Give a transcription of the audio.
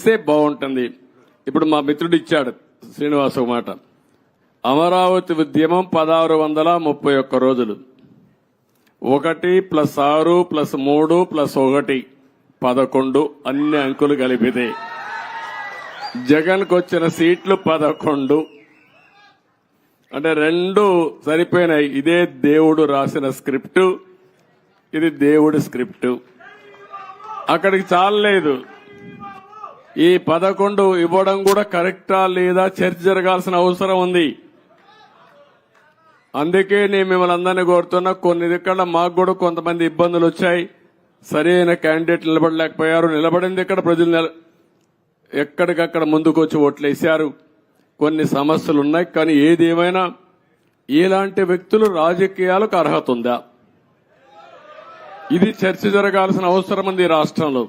ఇస్తే బాగుంటుంది. ఇప్పుడు మా మిత్రుడు ఇచ్చాడు శ్రీనివాస్ ఒక మాట. అమరావతి ఉద్యమం పదహారు వందల ముప్పై ఒక్క రోజులు. ఒకటి ప్లస్ ఆరు ప్లస్ మూడు ప్లస్ ఒకటి పదకొండు అన్ని అంకులు కలిపితే. జగన్కు వచ్చిన సీట్లు పదకొండు. అంటే రెండు సరిపోయినాయి. ఇదే దేవుడు రాసిన స్క్రిప్టు. ఇది దేవుడి స్క్రిప్ట్. అక్కడికి చాలలేదు. ఈ పదకొండు ఇవ్వడం కూడా కరెక్టా లేదా చర్చ జరగాల్సిన అవసరం ఉంది. అందుకే నేను మిమ్మల్ని అందరినీ కోరుతున్నా కొన్ని ఇక్కడ మాకు కూడా కొంతమంది ఇబ్బందులు వచ్చాయి. సరైన క్యాండిడేట్ నిలబడలేకపోయారు. నిలబడింది ఇక్కడ ప్రజలు ఎక్కడికక్కడ ముందుకు వచ్చి ఓట్లేశారు కొన్ని సమస్యలు ఉన్నాయి కానీ ఏది ఏమైనా ఇలాంటి వ్యక్తులు రాజకీయాలకు అర్హత ఉందా? ఇది చర్చ జరగాల్సిన అవసరం ఉంది ఈ రాష్ట్రంలో.